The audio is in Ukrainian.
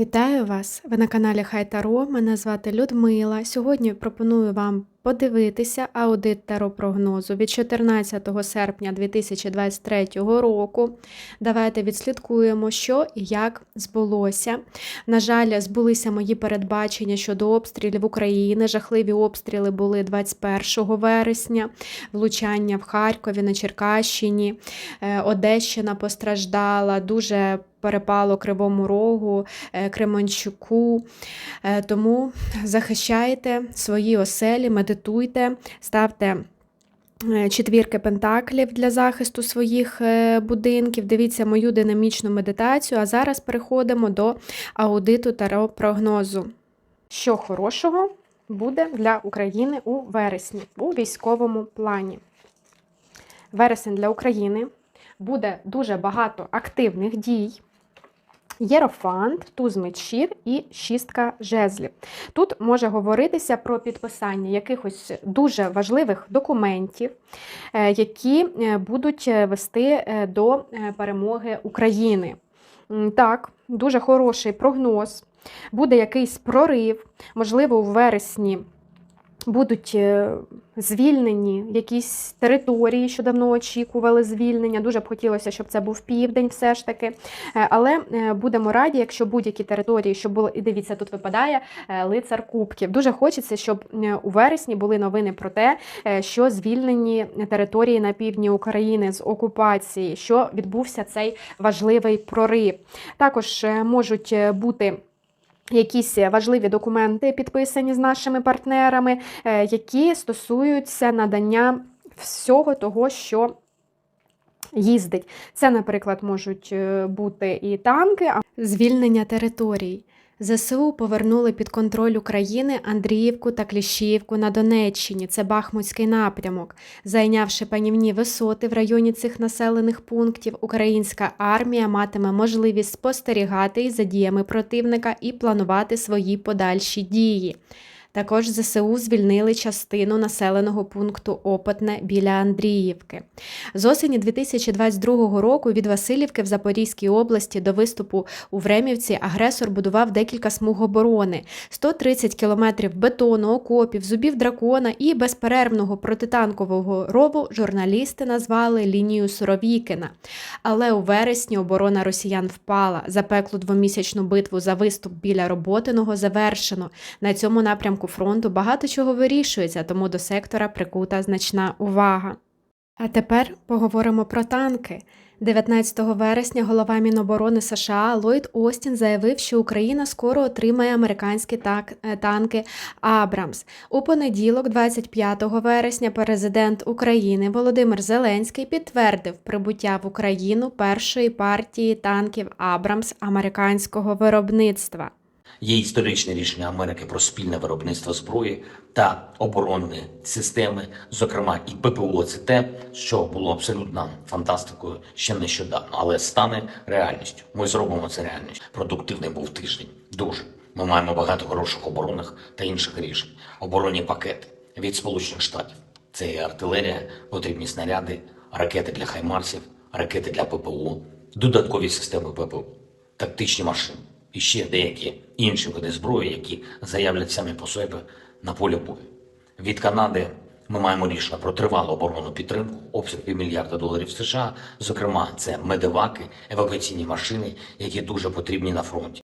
Вітаю вас! Ви на каналі Хай Таро. Мене звати Людмила. Сьогодні пропоную вам подивитися аудит таро прогнозу від 14 серпня 2023 року. Давайте відслідкуємо, що і як збулося. На жаль, збулися мої передбачення щодо обстрілів України. Жахливі обстріли були 21 вересня, влучання в Харкові на Черкащині, Е, Одещина постраждала, дуже перепало Кривому Рогу, е, Кременчуку. Е, Тому захищайте свої оселі, медитуйте, ставте. е, Четвірки пентаклів для захисту своїх будинків. Дивіться мою динамічну медитацію. А зараз переходимо до аудиту таро прогнозу. Що хорошого буде для України у вересні у військовому плані? Вересень для України буде дуже багато активних дій. Єрофант, туз мечів і шістка жезлів. Тут може говоритися про підписання якихось дуже важливих документів, е, які е, будуть е, вести до перемоги України. Так, дуже хороший прогноз. Буде якийсь прорив, можливо, у вересні будуть е, звільнені якісь території, що давно очікували звільнення. Дуже б хотілося, щоб це був південь, все ж таки. Е, Але е, будемо раді, якщо будь-які території, що були, і дивіться, тут випадає лицар кубків. Дуже хочеться, щоб у вересні були новини про те, що звільнені території на півдні України з окупації, що відбувся цей важливий прорив. Також можуть бути. Якісь важливі документи підписані з нашими партнерами, е, які стосуються надання всього того, що їздить. Це, наприклад, можуть е, бути і танки, а звільнення територій. ЗСУ повернули під контроль України Андріївку та Кліщіївку на Донеччині. Це Бахмутський напрямок. Зайнявши панівні висоти в районі цих населених пунктів, українська армія матиме можливість спостерігати за діями противника і планувати свої подальші дії. Також ЗСУ звільнили частину населеного пункту Опитне біля Андріївки. З осені 2022 року від Васильівки в Запорізькій області до виступу у Времівці агресор будував декілька смуг оборони, 130 кілометрів бетону, окопів, зубів дракона і безперервного протитанкового рову журналісти назвали лінію Суровікіна. Але у вересні оборона росіян впала. Запеклу двомісячну битву за виступ біля Роботиного завершено. На цьому напрямку фронту багато чого вирішується, тому до сектора прикута значна увага. А тепер поговоримо про танки. 19 вересня голова Міноборони США Ллойд Остін заявив, що Україна скоро отримає американські е, танки Абрамс. У понеділок, 25 вересня, президент України Володимир Зеленський підтвердив прибуття в Україну першої партії танків Абрамс американського виробництва. Є історичне рішення Америки про спільне виробництво зброї та оборонні системи, зокрема і ППО. Це те, що було абсолютно фантастикою ще нещодавно, але стане реальністю. Ми зробимо це реальністю. Продуктивний був тиждень. Дуже ми маємо багато хороших оборонних та інших рішень. Оборонні пакети від Сполучених Штатів. Це і артилерія, потрібні снаряди, ракети для хаймарсів, ракети для ППО, додаткові системи ППО, тактичні машини і ще деякі інші види зброї, які заявлять самі по собі на полі бою. Від Канади ми маємо рішення про тривалу оборонну підтримку, обсяг півмільярда доларів США. Зокрема, це медиваки, евакуаційні машини, які дуже потрібні на фронті.